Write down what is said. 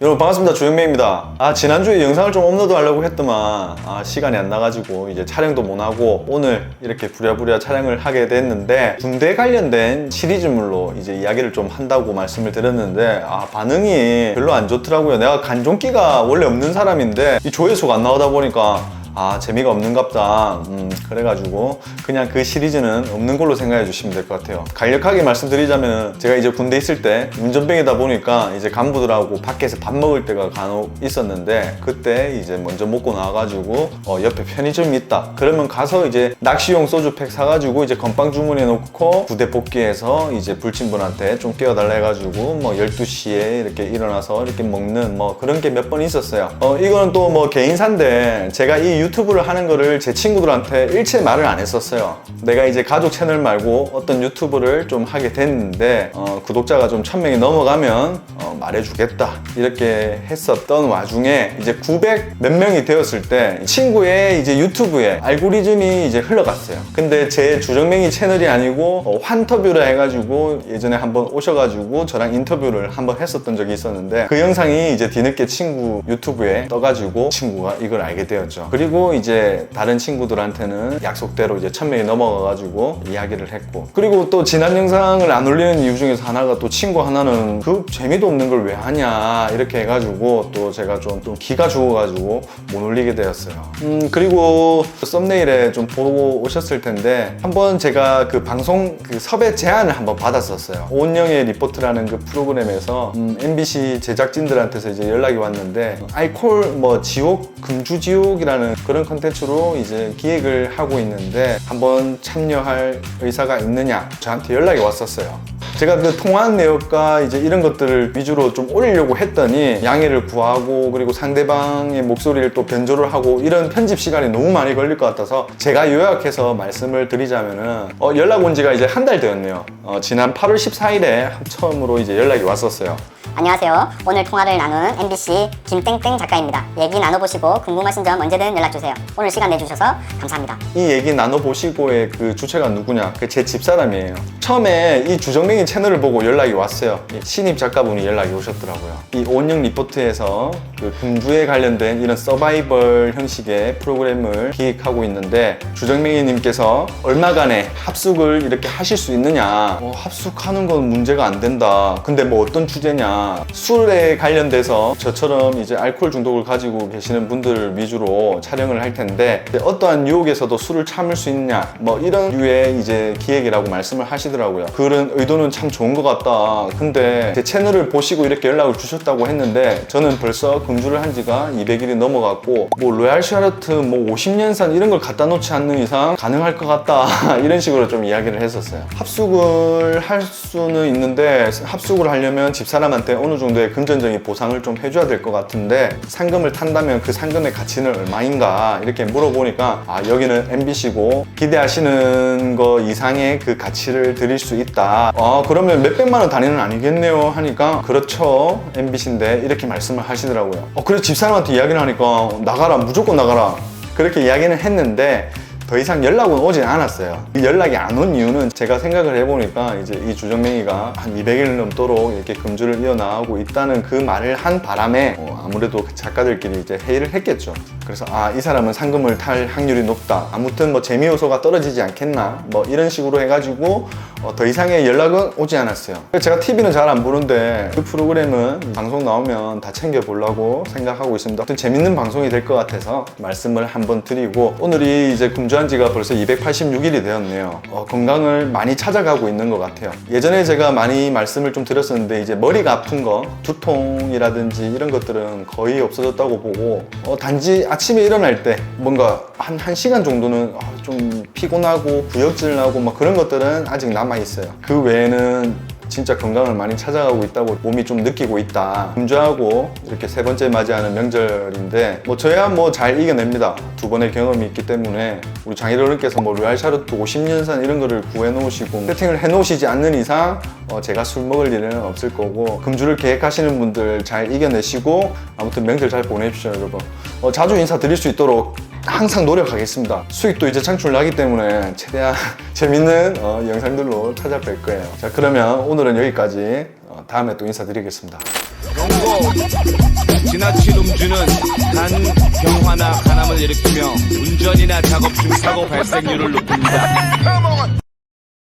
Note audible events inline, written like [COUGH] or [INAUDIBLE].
여러분 반갑습니다. 주영명입니다. 아 지난주에 영상을 좀 업로드 하려고 했더만 아 시간이 안 나가지고 이제 촬영도 못하고 오늘 이렇게 부랴부랴 촬영을 하게 됐는데 군대 관련된 시리즈물로 이제 이야기를 좀 한다고 말씀을 드렸는데 아 반응이 별로 안 좋더라고요. 내가 간종기가 원래 없는 사람인데 이 조회수가 안 나오다 보니까 아 재미가 없는갑다 음, 그래가지고 그냥 그 시리즈는 없는 걸로 생각해 주시면 될 것 같아요. 간략하게 말씀드리자면 제가 이제 군대 있을 때 운전병이다 보니까 이제 간부들하고 밖에서 밥 먹을 때가 간혹 있었는데 그때 이제 먼저 먹고 나와가지고 어, 옆에 편의점이 있다. 그러면 가서 이제 낚시용 소주팩 사가지고 이제 건빵 주문해 놓고 부대 복귀해서 이제 불친분한테 좀 깨워달라 해가지고 뭐 12시에 이렇게 일어나서 이렇게 먹는 뭐 그런 게 몇 번 있었어요. 어 이거는 또 뭐 개인사인데 제가 이 유튜브를 하는 거를 제 친구들한테 일체 말을 안 했었어요. 내가 이제 가족 채널 말고 어떤 유튜브를 좀 하게 됐는데 어, 구독자가 좀 1000명이 넘어가면 어, 말해주겠다 이렇게 했었던 와중에 이제 900 몇 명이 되었을 때 친구의 이제 유튜브에 알고리즘이 이제 흘러갔어요. 근데 제 주정명이 채널이 아니고 어, 환터뷰를 해가지고 예전에 한번 오셔가지고 저랑 인터뷰를 한번 했었던 적이 있었는데 그 영상이 이제 뒤늦게 친구 유튜브에 떠가지고 친구가 이걸 알게 되었죠. 그리고 이제 다른 친구들한테는 약속대로 이제 1000명이 넘어가가지고 이야기를 했고 그리고 또 지난 영상을 안 올리는 이유 중에서 하나가 또 친구 하나는 그 재미도 없는 걸 왜 하냐 이렇게 해가지고 또 제가 좀, 좀 기가 죽어가지고 못 올리게 되었어요. 음 그리고 썸네일에 좀 보고 오셨을 텐데 한번 제가 그 방송 그 섭외 제안을 한번 받았었어요. 온영의 리포트라는 그 프로그램에서 음, MBC 제작진들한테서 이제 연락이 왔는데 알콜 뭐 지옥 금주 지옥이라는 그런 컨텐츠로 이제 기획을 하고 있는데 한번 참여할 의사가 있느냐 저한테 연락이 왔었어요. 제가 그 통화한 내역과 이제 이런 것들을 위주로 좀 올리려고 했더니 양해를 구하고 그리고 상대방의 목소리를 또 변조를 하고 이런 편집 시간이 너무 많이 걸릴 것 같아서 제가 요약해서 말씀을 드리자면은 어, 연락 온 지가 이제 한 달 되었네요. 어, 지난 8월 14일에 처음으로 이제 연락이 왔었어요. 안녕하세요. 오늘 통화를 나눈 MBC 김땡땡 작가입니다. 얘기 나눠보시고 궁금하신 점 언제든 연락주세요. 오늘 시간 내주셔서 감사합니다. 이 얘기 나눠보시고의 그 주체가 누구냐? 그 제 집사람이에요. 처음에 이 주정뱅이 채널을 보고 연락이 왔어요. 이 신입 작가분이 연락이 오셨더라고요. 이 온영 리포트에서 그 금주에 관련된 이런 서바이벌 형식의 프로그램을 기획하고 있는데 주정뱅이님께서 얼마간의 합숙을 이렇게 하실 수 있느냐? 어, 합숙하는 건 문제가 안 된다. 근데 뭐 어떤 주제냐? 술에 관련돼서 저처럼 이제 알코올 중독을 가지고 계시는 분들 위주로 촬영을 할 텐데 어떠한 유혹에서도 술을 참을 수 있냐? 뭐 이런 류의 이제 기획이라고 말씀을 하시더라고요. 그런 의도는 참 좋은 것 같다. 근데 제 채널을 보시고 이렇게 연락을 주셨다고 했는데 저는 벌써 금주를 한 지가 200일이 넘어갔고 뭐 로얄 샤르트 뭐 50년산 이런 걸 갖다 놓지 않는 이상 가능할 것 같다. [LAUGHS] 이런 식으로 좀 이야기를 했었어요. 합숙을 할 수는 있는데 합숙을 하려면 집사람한테 어느 정도의 금전적인 보상을 좀 해줘야 될 것 같은데 상금을 탄다면 그 상금의 가치는 얼마인가 이렇게 물어보니까 아 여기는 MBC고 기대하시는 거 이상의 그 가치를 드릴 수 있다. 아 그러면 몇백만 원 단위는 아니겠네요 하니까 그렇죠 MBC인데 이렇게 말씀을 하시더라고요. 어 그래서 집사람한테 이야기를 하니까 나가라 무조건 나가라 그렇게 이야기는 했는데 더 이상 연락은 오진 않았어요. 이 연락이 안 온 이유는 제가 생각을 해보니까 이제 이 주정뱅이가 한 200일 넘도록 이렇게 금주를 이어나가고 있다는 그 말을 한 바람에 어, 아무래도 그 작가들끼리 이제 회의를 했겠죠. 그래서 아, 이 사람은 상금을 탈 확률이 높다. 아무튼 뭐 재미 요소가 떨어지지 않겠나. 뭐 이런 식으로 해가지고 어, 더 이상의 연락은 오지 않았어요. 제가 TV는 잘 안 보는데 그 프로그램은 방송 나오면 다 챙겨보려고 생각하고 있습니다. 아무튼 재밌는 방송이 될 것 같아서 말씀을 한번 드리고 오늘이 이제 금주 한 지가 벌써 286일이 되었네요. 어, 건강을 많이 찾아가고 있는 것 같아요. 예전에 제가 많이 말씀을 좀 드렸었는데 이제 머리가 아픈 거, 두통이라든지 이런 것들은 거의 없어졌다고 보고 어, 단지 아침에 일어날 때 뭔가 한, 한 시간 정도는 어, 좀 피곤하고 구역질 나고 막 그런 것들은 아직 남아 있어요. 그 외에는 진짜 건강을 많이 찾아가고 있다고 몸이 좀 느끼고 있다. 금주하고 이렇게 세 번째 맞이하는 명절인데 뭐 저야 뭐 잘 이겨냅니다. 두 번의 경험이 있기 때문에 우리 장인어른께서 뭐 로얄 샤르트 50년산 이런 거를 구해 놓으시고 세팅을 해 놓으시지 않는 이상 어, 제가 술 먹을 일은 없을 거고 금주를 계획하시는 분들 잘 이겨내시고 아무튼 명절 잘 보내십시오 여러분. 어, 자주 인사드릴 수 있도록 항상 노력하겠습니다. 수익도 이제 창출나기 때문에 최대한 [LAUGHS] 재밌는 어, 영상들로 찾아뵐 거예요. 자, 그러면 오늘은 여기까지. 어, 어, 다음에 또 인사드리겠습니다. 경고 지나친 음주는 간 경화나 간암을 일으키며 운전이나 작업 중 사고 발생률을 높입니다.